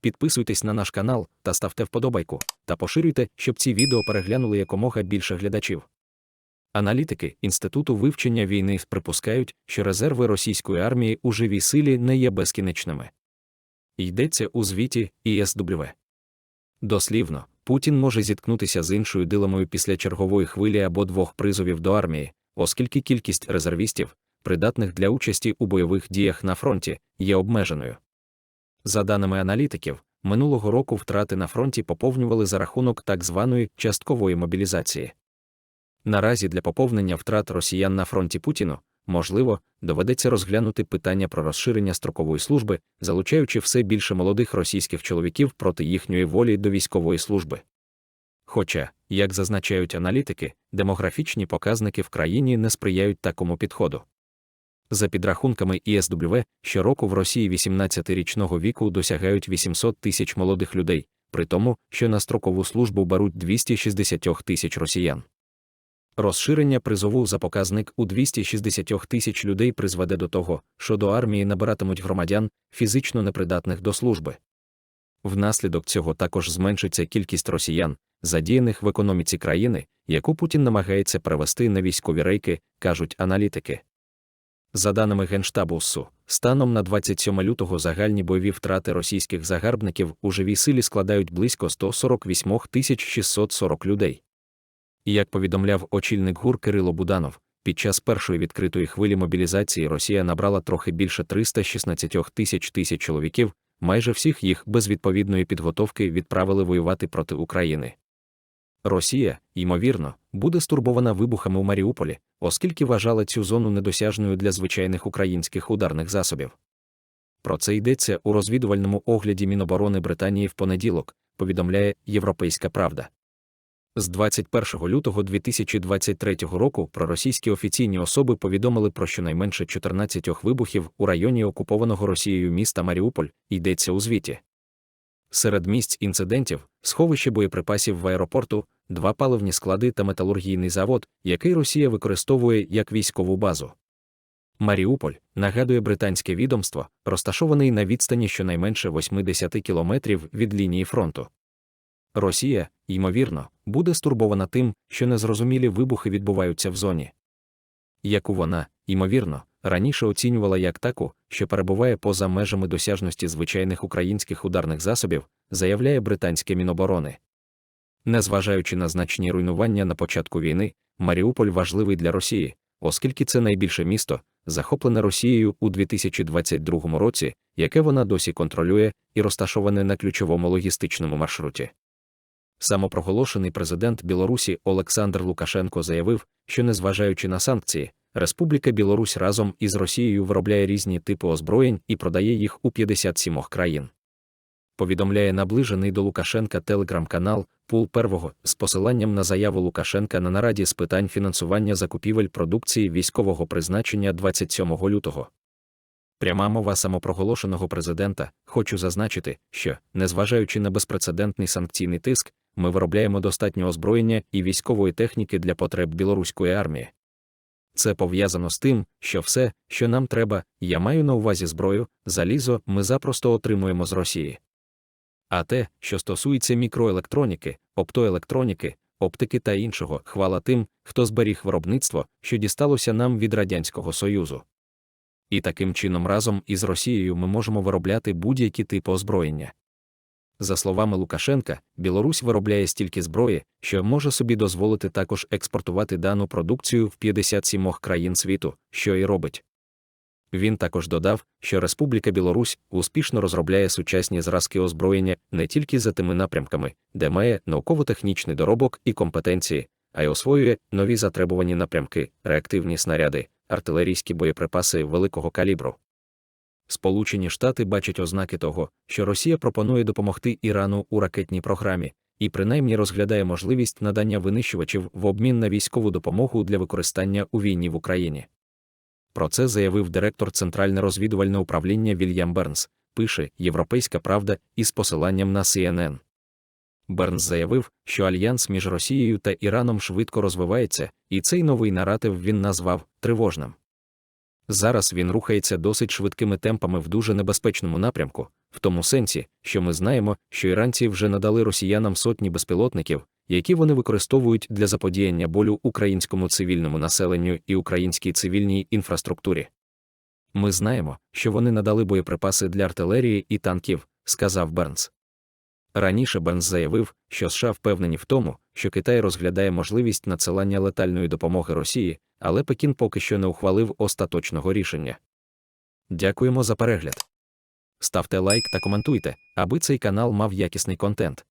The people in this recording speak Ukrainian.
Підписуйтесь на наш канал та ставте вподобайку, та поширюйте, щоб ці відео переглянули якомога більше глядачів. Аналітики Інституту вивчення війни припускають, що резерви російської армії у живій силі не є безкінечними. Йдеться у звіті ІСW. Дослівно, Путін може зіткнутися з іншою дилемою після чергової хвилі або двох призовів до армії, оскільки кількість резервістів, придатних для участі у бойових діях на фронті, є обмеженою. За даними аналітиків, минулого року втрати на фронті поповнювали за рахунок так званої часткової мобілізації. Наразі для поповнення втрат росіян на фронті Путіну, можливо, доведеться розглянути питання про розширення строкової служби, залучаючи все більше молодих російських чоловіків проти їхньої волі до військової служби. Хоча, як зазначають аналітики, демографічні показники в країні не сприяють такому підходу. За підрахунками ІСВ, щороку в Росії 18-річного віку досягають 800 тисяч молодих людей, при тому, що на строкову службу беруть 260 тисяч росіян. Розширення призову за показник у 260 тисяч людей призведе до того, що до армії набиратимуть громадян, фізично непридатних до служби. Внаслідок цього також зменшиться кількість росіян, задіяних в економіці країни, яку Путін намагається перевести на військові рейки, кажуть аналітики. За даними Генштабу СУ, станом на 27 лютого загальні бойові втрати російських загарбників у живій силі складають близько 148 640 людей. І як повідомляв очільник ГУР Кирило Буданов, під час першої відкритої хвилі мобілізації Росія набрала трохи більше 316 тисяч тисяч чоловіків, майже всіх їх без відповідної підготовки відправили воювати проти України. Росія, ймовірно, буде стурбована вибухами у Маріуполі, оскільки вважала цю зону недосяжною для звичайних українських ударних засобів. Про це йдеться у розвідувальному огляді Міноборони Британії в понеділок, повідомляє Європейська Правда. З 21 лютого 2023 року проросійські офіційні особи повідомили про щонайменше 14 вибухів у районі окупованого Росією міста Маріуполь, йдеться у звіті. Серед місць інцидентів сховище боєприпасів в аеропорту, два паливні склади та металургійний завод, який Росія використовує як військову базу. Маріуполь, нагадує британське відомство, розташований на відстані щонайменше 80 кілометрів від лінії фронту. Росія, ймовірно, буде стурбована тим, що незрозумілі вибухи відбуваються в зоні. Яку вона, ймовірно, раніше оцінювала як таку, що перебуває поза межами досяжності звичайних українських ударних засобів, заявляє британське Міноборони. Незважаючи на значні руйнування на початку війни, Маріуполь важливий для Росії, оскільки це найбільше місто, захоплене Росією у 2022 році, яке вона досі контролює і розташоване на ключовому логістичному маршруті. Самопроголошений президент Білорусі Олександр Лукашенко заявив, що, незважаючи на санкції, Республіка Білорусь разом із Росією виробляє різні типи озброєнь і продає їх у 57 країн. Повідомляє наближений до Лукашенка телеграм-канал Пул Первого з посиланням на заяву Лукашенка на нараді з питань фінансування закупівель продукції військового призначення 27 лютого. Пряма мова самопроголошеного президента, хочу зазначити, що, незважаючи на безпрецедентний санкційний тиск, ми виробляємо достатньо озброєння і військової техніки для потреб білоруської армії. Це пов'язано з тим, що все, що нам треба, я маю на увазі зброю, залізо, ми запросто отримуємо з Росії. А те, що стосується мікроелектроніки, оптоелектроніки, оптики та іншого, хвала тим, хто зберіг виробництво, що дісталося нам від Радянського Союзу. І таким чином разом із Росією ми можемо виробляти будь-які типи озброєння. За словами Лукашенка, Білорусь виробляє стільки зброї, що може собі дозволити також експортувати дану продукцію в 57 країн світу, що і робить. Він також додав, що Республіка Білорусь успішно розробляє сучасні зразки озброєння не тільки за тими напрямками, де має науково-технічний доробок і компетенції, а й освоює нові затребувані напрямки, реактивні снаряди, артилерійські боєприпаси великого калібру. Сполучені Штати бачать ознаки того, що Росія пропонує допомогти Ірану у ракетній програмі, і принаймні розглядає можливість надання винищувачів в обмін на військову допомогу для використання у війні в Україні. Про це заявив директор Центральне розвідувальне управління Вільям Бернс, пише Європейська Правда із посиланням на CNN. Бернс заявив, що альянс між Росією та Іраном швидко розвивається, і цей новий наратив він назвав тривожним. Зараз він рухається досить швидкими темпами в дуже небезпечному напрямку, в тому сенсі, що ми знаємо, що іранці вже надали росіянам сотні безпілотників, які вони використовують для заподіяння болю українському цивільному населенню і українській цивільній інфраструктурі. Ми знаємо, що вони надали боєприпаси для артилерії і танків, сказав Бернс. Раніше Бернс заявив, що США впевнені в тому, що Китай розглядає можливість надсилання летальної допомоги Росії, але Пекін поки що не ухвалив остаточного рішення. Дякуємо за перегляд. Ставте лайк та коментуйте, аби цей канал мав якісний контент.